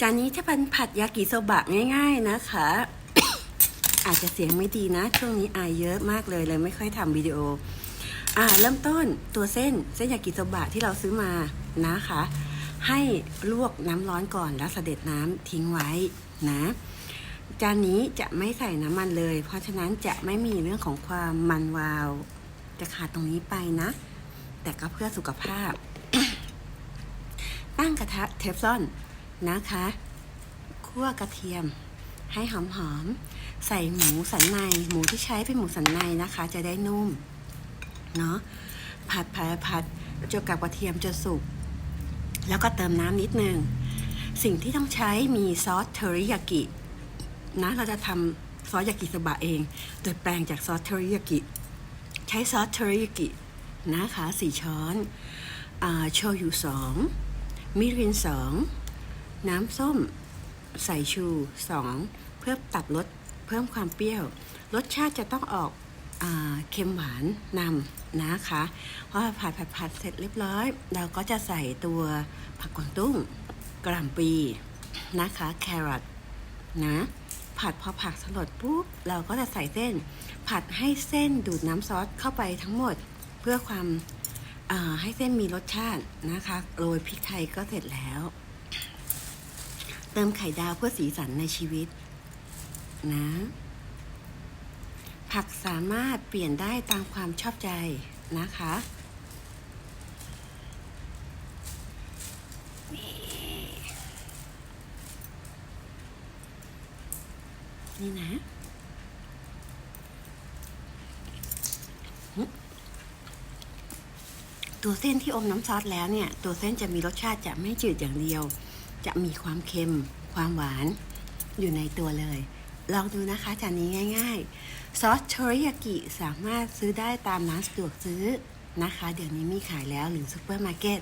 จานนี้จะเป็นผัดยากิโซบะง่าย ๆนะคะ อาจจะเสียงไม่ดีนะ ช่วงนี้อายเยอะมากเลยเลยไม่ค่อยทำวิดีโอ อ่าเริ่มต้นตัวเส้นเส้นยากิโซบะที่เราซื้อมานะคะ ให้ลวกน้ำร้อนก่อนแล้วเสด็จน้ำทิ้งไว้นะ จานนี้จะไม่ใส่น้ำมันเลย เพราะฉะนั้นจะไม่มีเรื่องของความมันวาว จะขาดตรงนี้ไปนะ แต่ก็เพื่อสุขภาพ ตั้งกระทะเทฟลอน นะคะคั่วกระเทียมให้หอมๆใส่หมูสันใน หมูที่ใช้เป็นหมูสันในนะคะ จะได้นุ่มเนาะผัดผัดผัดจนกับกระเทียมจะสุกแล้วก็เติมน้ำนิดนึงสิ่งที่ต้องใช้มีซอสเทอริยากินะเราจะทำซอสยากิสบะเอง โดยแปลงจากซอสเทอริยากิ ใช้ซอสเทอริยากินะคะสี่ช้อนอโชยุสองมิรินสอง น้ำส้ม ใส่ชูสองเพื่อตัดรสเพิ่มความเปรี้ยว รสชาติจะต้องออกอเค็มหวานนำนะคะพอผัดผัดผัดเสร็จเรียบร้อย เราก็จะใส่ตัวผักกวางตุ้งกระหล่ำปีนะคะแครอทนะผัดพอผักสลดปุ๊บเราก็จะใส่เส้น ผัดให้เส้นดูดน้ำซอสเข้าไปทั้งหมดเพื่อความให้เส้นมีรสชาตินะคะโรยพริกไทยก็เสร็จแล้ว เติมไข่ดาวเพื่อสีสันในชีวิต นะ ผักสามารถเปลี่ยนได้ตามความชอบใจนะคะนี่นะตัวเส้นที่อมน้ำซอสแล้วเนี่ย ตัวเส้นจะมีรสชาติจะไม่จืดอย่างเดียว จะมีความเค็ม ความหวานอยู่ในตัวเลย ลองดูนะคะจานนี้ง่ายๆ ซอสโชริยากิสามารถซื้อได้ตามร้านสะดวกซื้อนะคะ เดี๋ยวนี้มีขายแล้วหรือซูเปอร์มาร์เก็ต